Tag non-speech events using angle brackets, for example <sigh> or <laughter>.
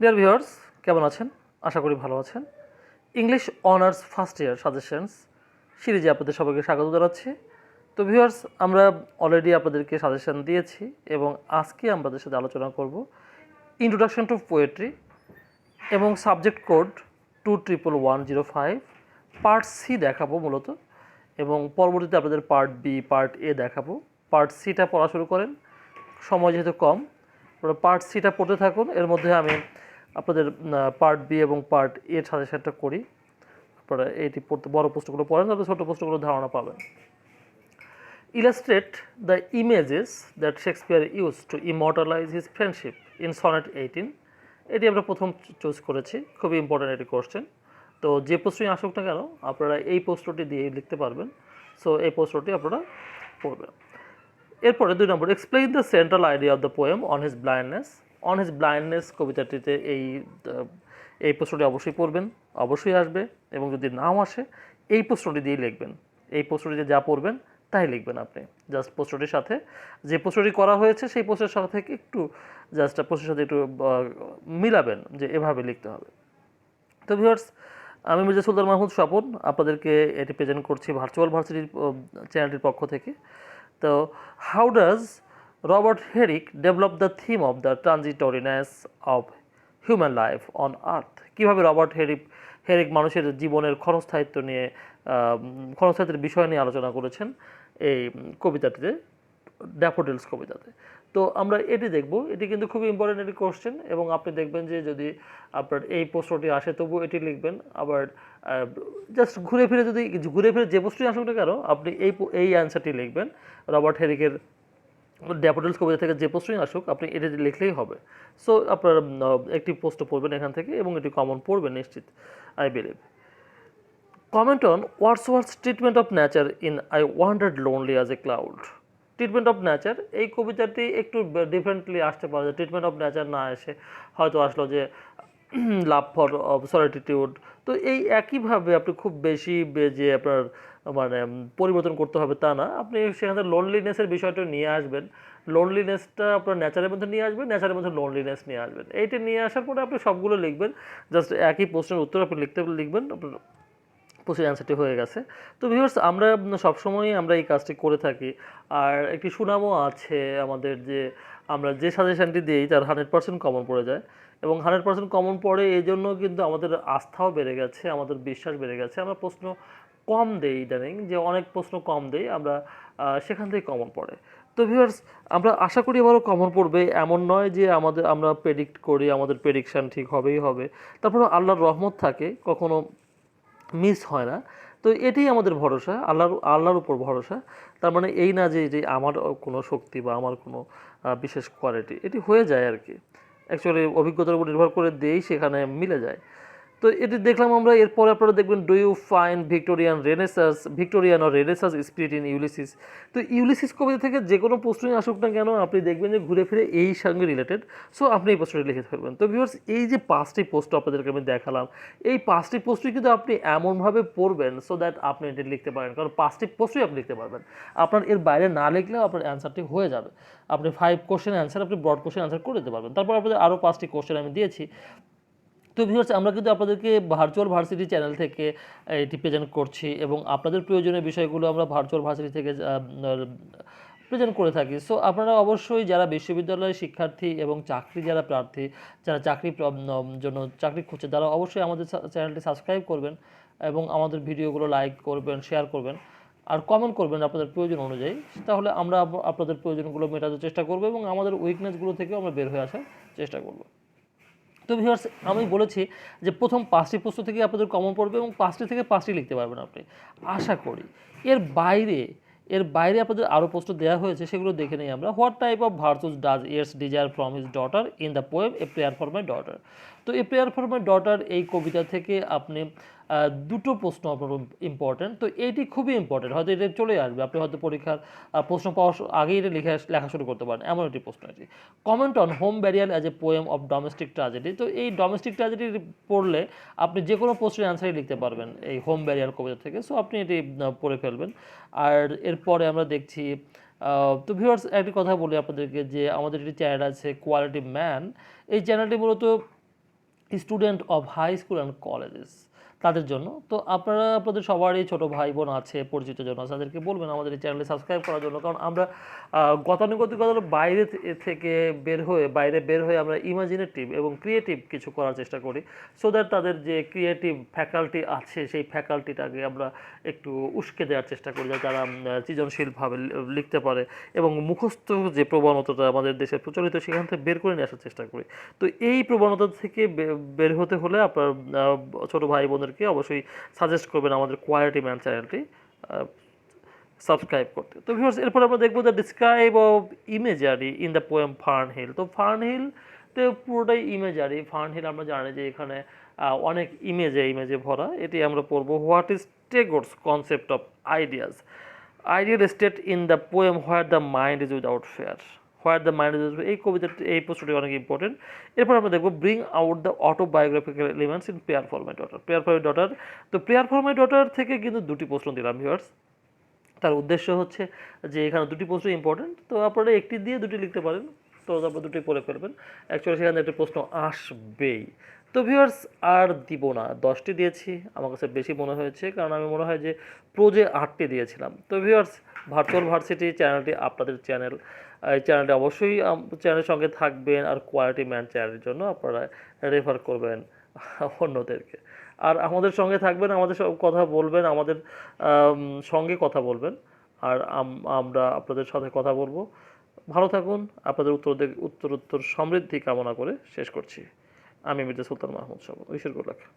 Dear viewers কেমন আছেন? আশা করি ভালো আছেন। English honours first year suggestions সিরিজে আপনাদের সবাইকে স্বাগত জানাচ্ছি। তো ভিউয়ার্স আমরা অলরেডি আপনাদেরকে সাজেশন দিয়েছি এবং আজকে আমাদের সাথে আলোচনা করব ইন্ট্রোডাকশন টু পোয়েট্রি এবং subject code two triple one zero five part C দেখাবো মূলত এবং পরবর্তীতে আপনাদের পার্ট বি পার্ট এ দেখাবো। পার্ট সিটা পড়া শুরু করেন। সময় যেহেতু কম পার্ট সিটা পড়তে থাকুন। এর মধ্যে আমি আপনাদের পার্ট বি এবং পার্ট এর সাথে সাজেশনটা করি। আপনারা এইটি পড়তে, বড় প্রশ্নগুলো পড়েন, তারপরে ছোটো প্রশ্নগুলো ধারণা পাবেন। Illustrate the images that Shakespeare use to immortalize his friendship in sonnet 18 এটি আমরা প্রথম চুজ করেছি, খুবই ইম্পর্ট্যান্ট একটি কোশ্চেন তো যে প্রশ্নই আসুক না কেন, আপনারা এই প্রশ্নটি দিয়ে লিখতে পারবেন। সো এই প্রশ্নটি আপনারা পড়বেন। এরপরে দুই নম্বর explain the central idea of the poem on his blindness on his blindness কবিতাটিতে এই এই প্রশ্নটি অবশ্যই পড়বেন, অবশ্যই আসবে, এবং যদি নাও আসে, এই প্রশ্নটি দিয়ে লিখবেন। এই প্রশ্নটিতে যা পড়বেন, তাই লিখবেন আপনি। জাস্ট প্রশ্নটির সাথে, যে প্রশ্নটি করা হয়েছে, সেই প্রশ্নের সাথে থেকে একটু, জাস্ট প্রশ্নের সাথে একটু মিলাবেন, যে এভাবে লিখতে হবে। তো ভিউয়ার্স আমি মির্জা সুলতান মাহমুদ স্বপন, আপনাদেরকে এটি প্রেজেন্ট করছি ভার্চুয়াল ভার্সিটির চ্যানেলটির পক্ষ থেকে। তো how does Robert Herrick develop the theme of the transitoriness of human life on earth. কীভাবে রবার্ট হেরিক হেরিক মানুষের জীবনের ক্ষণস্থায়িত্ব নিয়ে ক্ষণস্থায়িত্বের বিষয় নিয়ে আলোচনা করেছেন এই কবিতাটিতে, ড্যাফোডিলস কবিতাতে। তো আমরা এটি দেখব। এটি কিন্তু খুবই ইম্পর্টেন্ট একটি কোশ্চেন এবং আপনি দেখবেন যে যদি আপনার এই প্রশ্নটি আসে তবু এটি লিখবেন। আবার জাস্ট ঘুরে ফিরে যদি, ঘুরে ফিরে যে প্রশ্নটি আসুক না কেন, আপনি এই এই অ্যান্সারটি লিখবেন। রবার্ট হেরিকের ড্যাফোডিলস কবিতা থেকে যে প্রশ্নই আসুক, আপনি এটা লিখলেই হবে। সো আপনার একটি পোস্ট পড়বেন এখান থেকে এবং এটি কমন পড়বেন নিশ্চিত I believe comment on Wordsworth's treatment of nature in I wandered lonely as a cloud treatment of nature এই কবিতাটি একটু ডিফারেন্টলি আসতে পারে। ট্রিটমেন্ট অফ ন্যাচার না এসে হয়তো আসলো যে <clears throat> লাভ ফর সলিটিটিউড তো এই একইভাবে আপনি খুব বেশি যে আপনার মানে পরিবর্তন করতে হবে তা না। আপনি সেখানে লোনলিনেসের বিষয়টা নিয়ে আসবেন। লোনলিনেসটা আপনার নেচারের মধ্যে নিয়ে আসবেন নেচারের মধ্যে লোনলিনেস নিয়ে আসবেন। এইটা নিয়ে আসার পরে আপনি সবগুলো লিখবেন। জাস্ট একই প্রশ্নের উত্তর আপনি লিখতে, লিখবেন, আপনার প্রচুর অ্যান্সারটি হয়ে গেছে। তো ভিউয়ার্স আমরা সবসময়ই আমরা এই কাজটি করে থাকি। আর একটি সুনামও আছে আমাদের যে আমরা যে সাজেশনটি দিই, তার হান্ড্রেড পার্সেন্ট কমন পড়ে যায়। এবং হান্ড্রেড পার্সেন্ট কমন পড়ে এই জন্য কিন্তু আমাদের আস্থাও বেড়ে গেছে, আমাদের বিশ্বাস বেড়ে গেছে। আমরা প্রশ্ন কম দেই ইদানিং, যে অনেক প্রশ্ন কম দেই, আমরা সেখান থেকে কমন পড়ে। তো ভিউয়ার্স আমরা আশা করি এবারও কমন পড়বে, এমন নয় যে আমাদের, আমরা প্রেডিক্ট করি, আমাদের প্রেডিকশান ঠিক হবেই হবে। তারপরে আল্লাহর রহমত থাকে, কখনো মিস হয় না। তো এটাই আমাদের ভরসা, আল্লাহর আল্লাহর উপর ভরসা। তার মানে এই না যে যে আমার কোনো শক্তি বা আমার কোনো বিশেষ কোয়ালিটি এটি হয়ে যায় আর কি। অ্যাকচুয়ালি অভিজ্ঞতার উপর নির্ভর করে দিয়েই সেখানে মিলে যায়। তো এটি দেখলাম আমরা, এরপরে আপনারা দেখবেন do you find Victorian renaissance Victorian O renaissance spirit in Ulysses তো ইউলিসিস কবিতা থেকে যে কোনো প্রশ্নই আসুক না কেন, আপনি দেখবেন যে ঘুরে ফিরে এই সঙ্গে রিলেটেড সো আপনি এই প্রশ্নটি লিখে ফেলবেন তো ভিউয়ার্স এই যে পাঁচটি পোস্ট আপনাদেরকে আমি দেখালাম, এই পাঁচটি পোস্টই কিন্তু আপনি এমনভাবে পড়বেন সো দ্যাট আপনি এটি লিখতে পারেন। কারণ পাঁচটি পোস্টই আপনি লিখতে পারবেন। আপনার এর বাইরে না লিখলেও আপনার অ্যান্সারটি হয়ে যাবে। আপনি ফাইভ কোশ্চেন অ্যান্সার আপনি ব্রড কোশ্চেন অ্যান্সার করে দিতে পারবেন। তারপর আপনাদের আরও পাঁচটি কোশ্চেন আমি দিয়েছি। তো ভিউয়ার্স আমরা কিন্তু আপনাদেরকে ভার্চুয়াল ভার্সিটি চ্যানেল থেকে এটি প্রেজেন্ট করছি এবং আপনাদের প্রয়োজনীয় বিষয়গুলো আমরা ভার্চুয়াল ভার্সিটি থেকে প্রেজেন্ট করে থাকি। সো আপনারা অবশ্যই যারা বিশ্ববিদ্যালয়ের শিক্ষার্থী এবং চাকরি যারা প্রার্থী, যারা চাকরি জন্য চাকরি খুঁজছে, তারা অবশ্যই আমাদের চ্যানেলটি সাবস্ক্রাইব করবেন এবং আমাদের ভিডিওগুলো লাইক করবেন শেয়ার করবেন। আর কমেন্ট করবেন আপনাদের প্রয়োজন অনুযায়ী। তাহলে আমরা আপনাদের প্রয়োজনগুলো মেটাতে চেষ্টা করব এবং আমাদের উইকনেসগুলো থেকেও আমরা বের হয়ে আসার চেষ্টা করব। তো ভিউয়ার্স আমি বলেছি যে প্রথম পাঁচটি প্রশ্ন থেকে আপনাদের কমন পড়বে এবং পাঁচটি থেকে পাঁচটি লিখতে পারবেন আপনি। আশা করি এর বাইরে এর বাইরে আপনাদের আরও প্রশ্ন দেওয়া হয়েছে, সেগুলো দেখে নিই আমরা। What type of virtues does Yeats desire from his daughter in the poem a prayer for my daughter তো a prayer for my daughter এই কবিতা থেকে আপনি দুটো প্রশ্ন আপনার ইম্পর্টেন্ট তো এইটি খুবই ইম্পর্টেন্ট হয়তো এটা চলে আসবে। আপনি হয়তো পরীক্ষার প্রশ্ন পাওয়ার আগেই এটা লেখা লেখা শুরু করতে পারেন। এমন একটি প্রশ্ন এটি। Comment on Home Burial as a poem of domestic tragedy তো এই ডোমেস্টিক ট্র্যাজেডি পড়লে আপনি যে কোনো প্রশ্নের অ্যান্সারই লিখতে পারবেন এই হোম ব্যারিয়াল কবিতা থেকে। সো আপনি এটি পড়ে ফেলবেন। আর এরপরে আমরা দেখছি তো ভিউয়ার্স একটি কথা বলি আপনাদেরকে যে আমাদের একটি চ্যানেল আছে কোয়ালিটি ম্যান এই চ্যানেলটি মূলত student of high school and colleges. তাদের জন্য। তো আপনারা, আপনাদের সবারই ছোট ভাই বোন আছে, পরিচিত জন আছে, তাদেরকে বলবেন আমাদের এই চ্যানেলে সাবস্ক্রাইব করার জন্য। কারণ আমরা গতানুগতিকতার বাইরে থেকে বের হয়ে, বাইরে বের হয়ে আমরা ইমাজিনেটিভ এবং ক্রিয়েটিভ কিছু করার চেষ্টা করি। সো দ্যাট তাদের যে ক্রিয়েটিভ ফ্যাকাল্টি আছে, সেই ফ্যাকাল্টিটাকে আমরা একটু উস্কে দেওয়ার চেষ্টা করি যাতে তারা সৃজনশীলভাবে লিখতে পারে এবং মুখস্থ যে প্রবণতাটা আমাদের দেশে প্রচলিত, সেখান থেকে বের করে নিয়ে আসার চেষ্টা করি। তো এই প্রবণতা থেকে বের হতে হলে আপনার ছোট ভাই বোনদেরকে অবশ্যই সাজেস্ট করবেন আমাদের কোয়ালিটি ম্যান চ্যানেলটি সাবস্ক্রাইব করতে। তো ভিউয়ার্স এরপর আমরা দেখব the describe of imagery in the poem Fern Hill তো ফার্ন হিল তে পুরোটাই ইমেজারি ফার্ন হিল আমরা জানি যে এখানে অনেক ইমেজে ইমেজে ভরা। এটি আমরা পড়ব what is Tagore's concept of ideas ideal state in the poem where the mind is without fear where the mind এই কবিতাটি এই প্রশ্নটি অনেক ইম্পর্টেন্ট এরপর আমরা দেখব bring out the autobiographical elements in prayer for my daughter prayer for my daughter তো prayer for my daughter থেকে কিন্তু দুটি প্রশ্ন দিলাম ভিউয়ার্স তার উদ্দেশ্য হচ্ছে যে এখানে দুটি প্রশ্ন ইম্পর্টেন্ট তো আপনারা একটি দিয়ে দুটি লিখতে পারেন। তো তারপর দুটি পড়ে ফেলবেন। অ্যাকচুয়ালি সেখানে একটা প্রশ্ন আসবেই। তো ভিউয়ার্স আর দিব না। দশটি দিয়েছি, আমার কাছে বেশি মনে হয়েছে, কারণ আমি মনে হয় যে প্রোজে আটটি দিয়েছিলাম। তো ভিউয়ার্স ভার্চুয়াল ভার্সিটি চ্যানেলটি আপনাদের চ্যানেল এই চ্যানেলটি অবশ্যই চ্যানেলের সঙ্গে থাকবেন, আর কোয়ালিটি ম্যান চ্যানেলের জন্য আপনারা রেফার করবেন অন্যদেরকে। আর আমাদের সঙ্গে থাকবেন, আমাদের সব কথা বলবেন, আমাদের সঙ্গে কথা বলবেন, আর আমরা আপনাদের সাথে কথা বলব। ভালো থাকুন, আপনাদের উত্তর উত্তরোত্তর সমৃদ্ধি কামনা করে শেষ করছি। আমি মির্জা সুলতান মাহমুদ সাহেব ঐশ্বর গোলাখ